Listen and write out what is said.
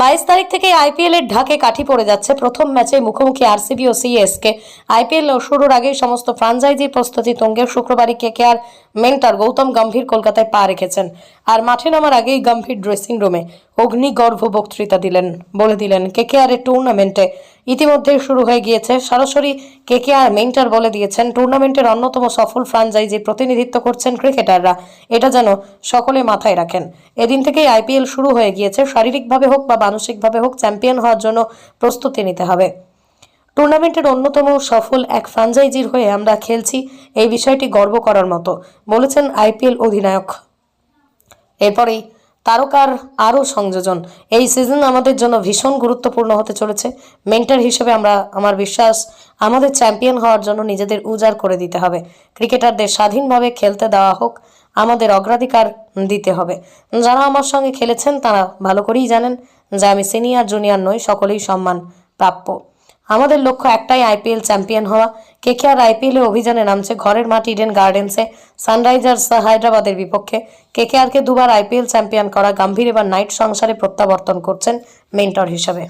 বাইশ তারিখ থেকে আইপিএল এর ঢাকে কাঠি পড়ে যাচ্ছে। প্রথম ম্যাচে মুখোমুখি আরসিবি ও সিএসকে। আইপিএল শুরুর আগেই সমস্ত ফ্রাঞ্চাইজির প্রস্তুতি তুঙ্গে শুক্রবারই কেকেআর মেন্টার গৌতম গম্ভীর কলকাতায় পা রেখেছেন। আর মাঠে নামার আগেই গম্ভীর ড্রেসিং রুমে অগ্নিগর্ভ বক্তৃতা দিলেন, বলে দিলেন কেকেআর এর টুর্নামেন্টে ইতিমধ্যেই শুরু হয়ে গিয়েছে। সরাসরি কেকেআর মেন্টার বলে দিয়েছেন, টুর্নামেন্টের অন্যতম সফল ফ্রাঞ্চাইজি প্রতিনিধিত্ব করছেন ক্রিকেটাররা। এটা যেন সকলে মাথায় রাখেন। এদিন থেকেই আইপিএল শুরু হয়ে গিয়েছে। শারীরিকভাবে হোক বা মানসিকভাবে হোক, চ্যাম্পিয়ন হওয়ার জন্য প্রস্তুতি নিতে হবে। টুর্নামেন্টের অন্যতম সফল এক ফ্রাঞ্চাইজির হয়ে আমরা খেলছি এই বিষয়টি গর্ব করার মতো, বলেছেন আইপিএল অধিনায়ক। এরপরেই তারকার আরও সংযোজন। এই সিজন আমাদের জন্য ভীষণ গুরুত্বপূর্ণ হতে চলেছে। মেন্টার হিসেবে আমরা, আমার বিশ্বাস, আমাদের চ্যাম্পিয়ন হওয়ার জন্য নিজেদের উজাড় করে দিতে হবে। ক্রিকেটারদের স্বাধীনভাবে খেলতে দেওয়া হোক, আমাদের অগ্রাধিকার দিতে হবে। যারা আমার সঙ্গে খেলেছেন, তারা ভালো করেই জানেন যে আমি সিনিয়র জুনিয়র নই, সকলেই সম্মান প্রাপ্য। আমাদের লক্ষ্য একটাই আইপিএল চ্যাম্পিয়ন হওয়া। কেকেআর আইপিএল এ অভিযানে নামছে ঘরের মাঠ ইডেন গার্ডেন্সে। সানরাইজার্স হায়দ্রাবাদের বিপক্ষে কেকেআরকে দুবার আইপিএল চ্যাম্পিয়ন করা গাম্ভীর এবার নাইট সংসারে প্রত্যাবর্তন করছেন মেন্টর হিসেবে।